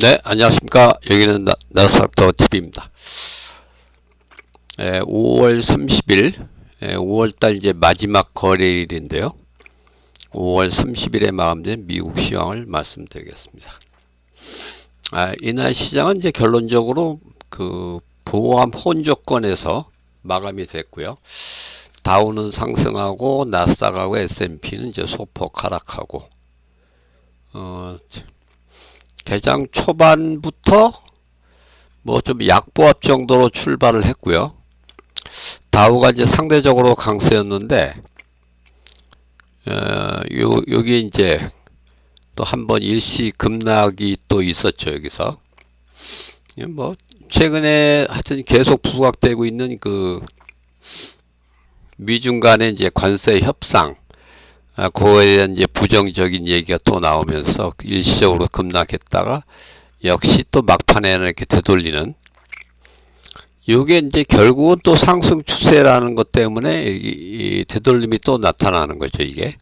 네, 안녕하십니까. 여기는 나, 나스닥터 TV입니다. 에, 5월 30일, 에, 5월달 이제 마지막 거래일인데요. 5월 30일에 마감된 미국 시황을 말씀드리겠습니다. 아, 이날 시장은 이제 결론적으로 그 보험 혼조권에서 마감이 됐고요. 다우는 상승하고 나스닥하고 S&P는 이제 소폭 하락하고 어, 개장 초반부터 뭐 좀 약보합 정도로 출발을 했고요. 다우가 이제 상대적으로 강세였는데 어, 요 여기 이제 또 한 번 일시 급락이 또 있었죠 여기서 예, 뭐 최근에 하여튼 계속 부각되고 있는 그 미중 간의 이제 관세 협상 아, 그거에 대한 이제 부정적인 얘기가 또 나오면서 일시적으로 급락했다가 역시 또 막판에는 이렇게 되돌리는 이게 이제 결국은 또 상승 추세라는 것 때문에 이, 이 되돌림이 또 나타나는 거죠 이게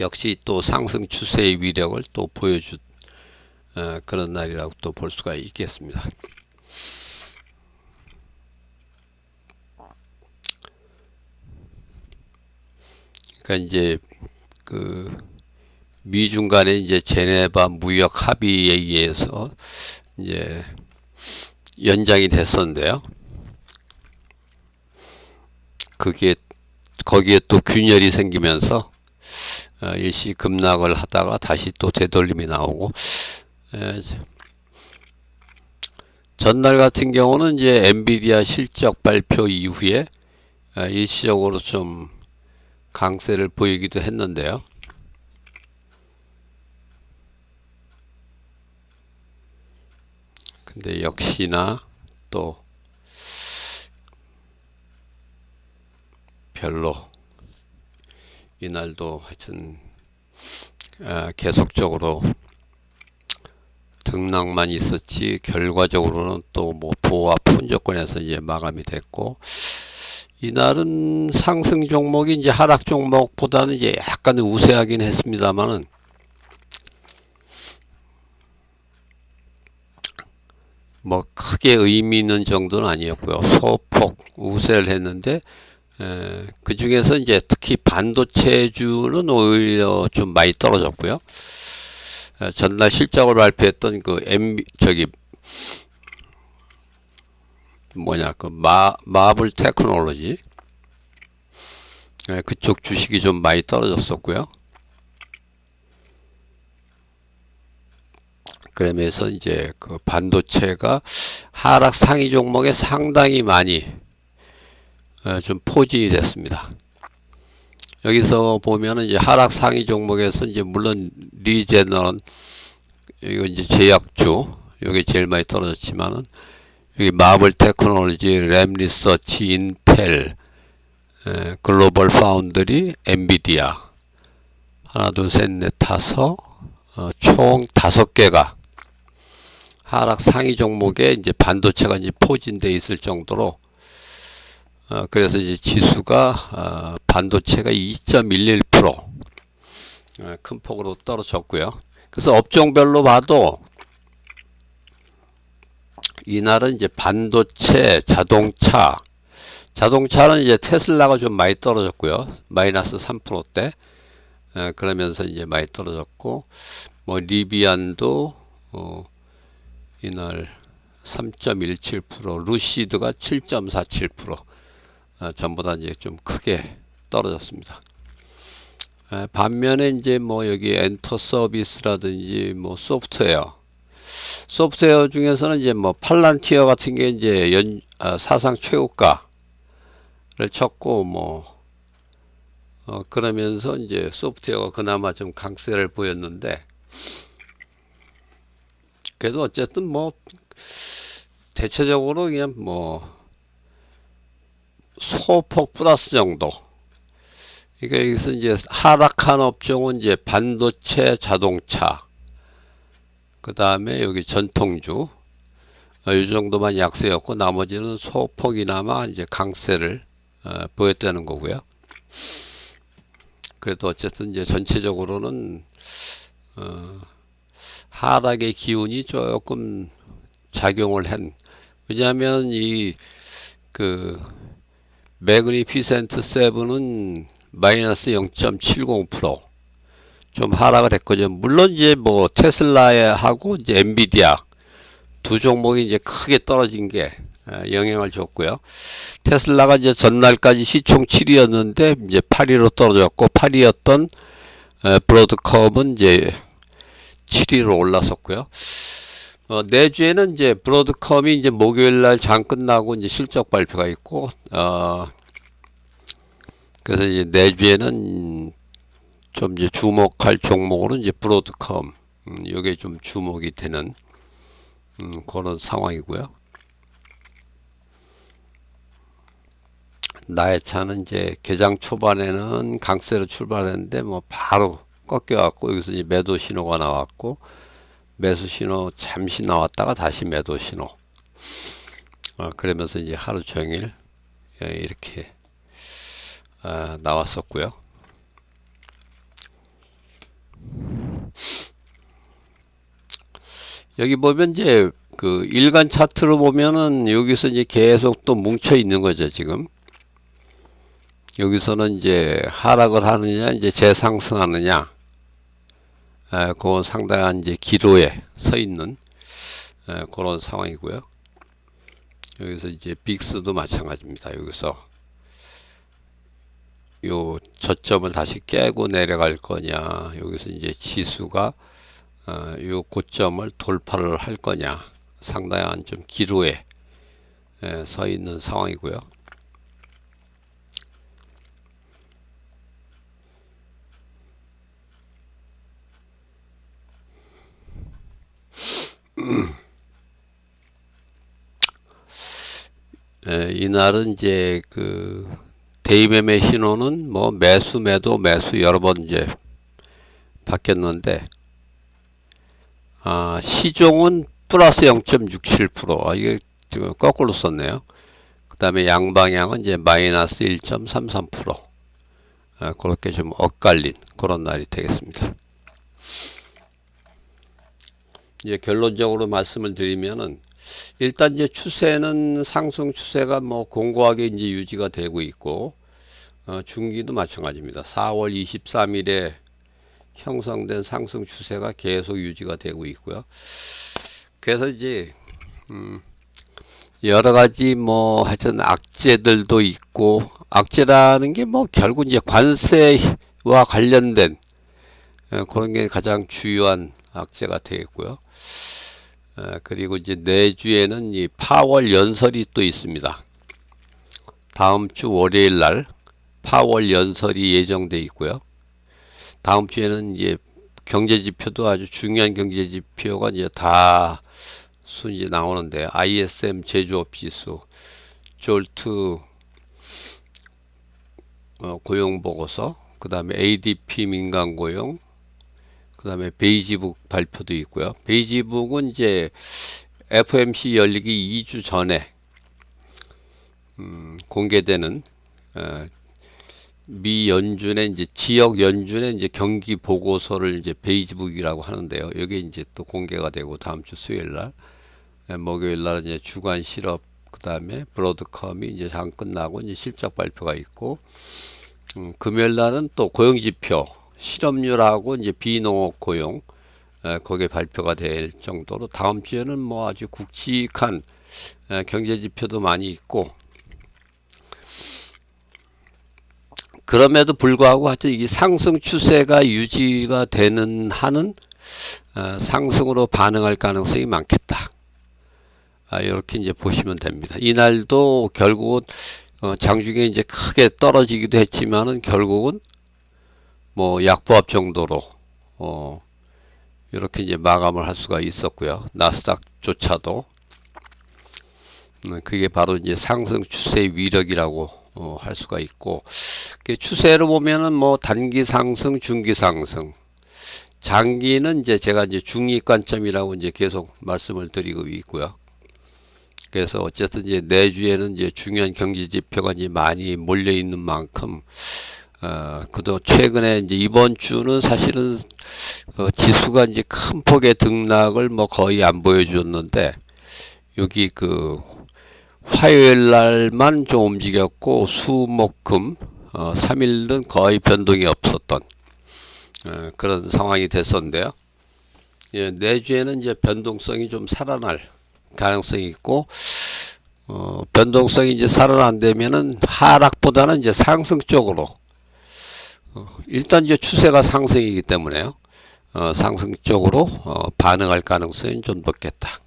역시 또 상승 추세의 위력을 또 보여준 어, 그런 날이라고 또 볼 수가 있겠습니다. 그러니까 이제 그 미중 간의 이제 제네바 무역 합의에 의해서 이제 연장이 됐었는데요. 그게 거기에 또 균열이 생기면서 어, 일시 급락을 하다가 다시 또 되돌림이 나오고 에, 전날 같은 경우는 이제 엔비디아 실적 발표 이후에 어, 일시적으로 좀 강세를 보이기도 했는데요. 근데 역시나 또 별로 이날도 하여튼 어, 계속적으로 등락만 있었지 결과적으로는 또 뭐 보합 혼조권에서 이제 마감이 됐고 이날은 상승 종목이 이제 하락 종목보다는 이제 약간 우세하긴 했습니다만은 뭐 크게 의미 있는 정도는 아니었고요. 소폭 우세를 했는데 에, 그 중에서 이제 특히 반도체주는 오히려 좀 많이 떨어졌고요. 에, 전날 실적을 발표했던 그 M 저기 뭐냐 그 마, 마블 테크놀로지 예, 그쪽 주식이 좀 많이 떨어졌었고요. 그러면서 이제 그 반도체가 하락 상위 종목에 상당히 많이 어, 좀 포진이 됐습니다. 여기서 보면은 이제 하락 상위 종목에서 이제 물론 리제너런 이거 이제 제약주 여기 제일 많이 떨어졌지만은 여기 마블 테크놀로지, 램 리서치, 인텔, 에, 글로벌 파운드리, 엔비디아 하나 둘 셋 넷 다섯 어, 총 다섯 개가 하락 상위 종목에 이제 반도체가 이제 포진돼 있을 정도로 어, 그래서 이제 지수가 어, 반도체가 2.11%큰 어, 폭으로 떨어졌고요. 그래서 업종별로 봐도 이날은 이제 반도체, 자동차, 자동차는 이제 테슬라가 좀 많이 떨어졌고요. 마이너스 3%대. 에, 그러면서 이제 많이 떨어졌고, 뭐, 리비안도, 어, 이날 3.17%, 루시드가 7.47%, 어, 전부 다 이제 좀 크게 떨어졌습니다. 에, 반면에 이제 뭐 여기 엔터 서비스라든지 뭐 소프트웨어, 소프트웨어 중에서는 이제 뭐 팔란티어 같은 게 이제 연 아, 사상 최고가를 쳤고 뭐 어, 그러면서 이제 소프트웨어가 그나마 좀 강세를 보였는데 그래도 어쨌든 뭐 대체적으로 그냥 뭐 소폭 플러스 정도. 그러니까 여기서 이제 하락한 업종은 이제 반도체 자동차 그 다음에 여기 전통주 어, 이 정도만 약세였고 나머지는 소폭이나마 이제 강세를 어, 보였다는 거고요. 그래도 어쨌든 이제 전체적으로는 어, 하락의 기운이 조금 작용을 한 왜냐하면 이 그 매그니피센트 세븐은 마이너스 0.70% 좀 하락을 했거든요. 물론 이제 뭐 테슬라하고 이제 엔비디아 두 종목이 이제 크게 떨어진 게 어, 영향을 줬고요. 테슬라가 이제 전날까지 시총 7위였는데 이제 8위로 떨어졌고 8위였던 브로드컴은 이제 7위로 올라섰고요. 어, 내주에는 이제 브로드컴이 이제 목요일 날 장 끝나고 이제 실적 발표가 있고, 어, 그래서 이제 내주에는 좀 이제 주목할 종목으로 이제 브로드컴, 음, 요게 좀 주목이 되는, 음, 그런 상황이고요. 나의 차는 이제 개장 초반에는 강세로 출발했는데 뭐 바로 꺾여갖고 여기서 이제 매도 신호가 나왔고 매수 신호 잠시 나왔다가 다시 매도 신호. 어, 그러면서 이제 하루 종일 예, 이렇게 아, 나왔었고요. 여기 보면 이제 그 일간 차트로 보면은 여기서 이제 계속 또 뭉쳐 있는 거죠 지금. 여기서는 이제 하락을 하느냐 이제 재상승하느냐 에, 그 상당한 이제 기로에 서 있는 에, 그런 상황이고요. 여기서 이제 빅스도 마찬가지입니다. 여기서 요 저점을 다시 깨고 내려갈 거냐 여기서 이제 지수가 어, 요 고점을 돌파를 할 거냐 상당한 좀 기로에 에, 서 있는 상황이고요. 에, 이날은 이제 그 대입매매 신호는 뭐 매수 매도 매수 여러 번 이제 바뀌었는데 아, 시종은 플러스 0.67% 아, 이게 지금 거꾸로 썼네요. 그 다음에 양방향은 이제 마이너스 1.33% 아, 그렇게 좀 엇갈린 그런 날이 되겠습니다. 이제 결론적으로 말씀을 드리면은 일단 이제 추세는 상승 추세가 뭐 공고하게 이제 유지가 되고 있고 어, 중기도 마찬가지입니다. 4월 23일에 형성된 상승 추세가 계속 유지가 되고 있고요. 그래서 이제 음, 여러 가지 뭐 하여튼 악재들도 있고 악재라는 게 뭐 결국 이제 관세와 관련된 어, 그런 게 가장 주요한 악재가 되겠고요. 어, 그리고 이제 내주에는 이 파월 연설이 또 있습니다. 다음 주 월요일 날 파월 연설이 예정돼 있고요. 다음 주에는 이제 경제 지표도 아주 중요한 경제 지표가 이제 다 순위 나오는데 ISM 제조업 지수, 졸트 어, 고용 보고서, 그 다음에 ADP 민간 고용, 그 다음에 베이지북 발표도 있고요. 베이지북은 이제 FMC 열리기 2주 전에 음, 공개되는 어, 미 연준의 이제 지역 연준의 이제 경기 보고서를 이제 베이지북이라고 하는데요. 여기 이제 또 공개가 되고 다음 주 수요일 날, 예, 목요일 날 이제 주간 실업 그 다음에 브로드컴이 이제 장 끝나고 이제 실적 발표가 있고 음, 금요일 날은 또 고용 지표 실업률하고 이제 비농업 고용 에, 거기에 발표가 될 정도로 다음 주에는 뭐 아주 굵직한 에, 경제 지표도 많이 있고 그럼에도 불구하고 하여튼 이 상승 추세가 유지가 되는 한은 어, 상승으로 반응할 가능성이 많겠다. 아, 이렇게 이제 보시면 됩니다. 이날도 결국은 어, 장중에 이제 크게 떨어지기도 했지만은 결국은 뭐 약보합 정도로 어, 이렇게 이제 마감을 할 수가 있었고요. 나스닥조차도 음, 그게 바로 이제 상승 추세 위력이라고 어, 할 수가 있고 추세로 보면은 뭐 단기 상승, 중기 상승, 장기는 이제 제가 이제 중립 관점이라고 이제 계속 말씀을 드리고 있고요. 그래서 어쨌든 이제 내주에는 이제 중요한 경제 지표가 이제 많이 몰려 있는 만큼 어, 그도 최근에 이제 이번 주는 사실은 어, 지수가 이제 큰 폭의 등락을 뭐 거의 안 보여줬는데 여기 그 화요일 날만 좀 움직였고 수목금 어, 3일은 거의 변동이 없었던 어, 그런 상황이 됐었는데요. 예, 내주에는 이제 변동성이 좀 살아날 가능성이 있고 어, 변동성이 이제 살아난다면은 하락보다는 이제 상승 쪽으로 어, 일단 이제 추세가 상승이기 때문에요. 어, 상승 쪽으로 어, 반응할 가능성이 좀 높겠다.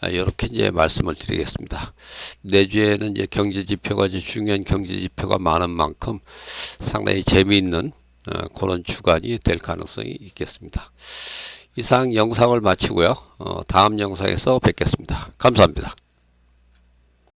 아, 이렇게 이제 말씀을 드리겠습니다. 내주에는 이제 경제 지표가 이제 중요한 경제 지표가 많은 만큼 상당히 재미있는 어, 그런 주간이 될 가능성이 있겠습니다. 이상 영상을 마치고요. 어, 다음 영상에서 뵙겠습니다. 감사합니다.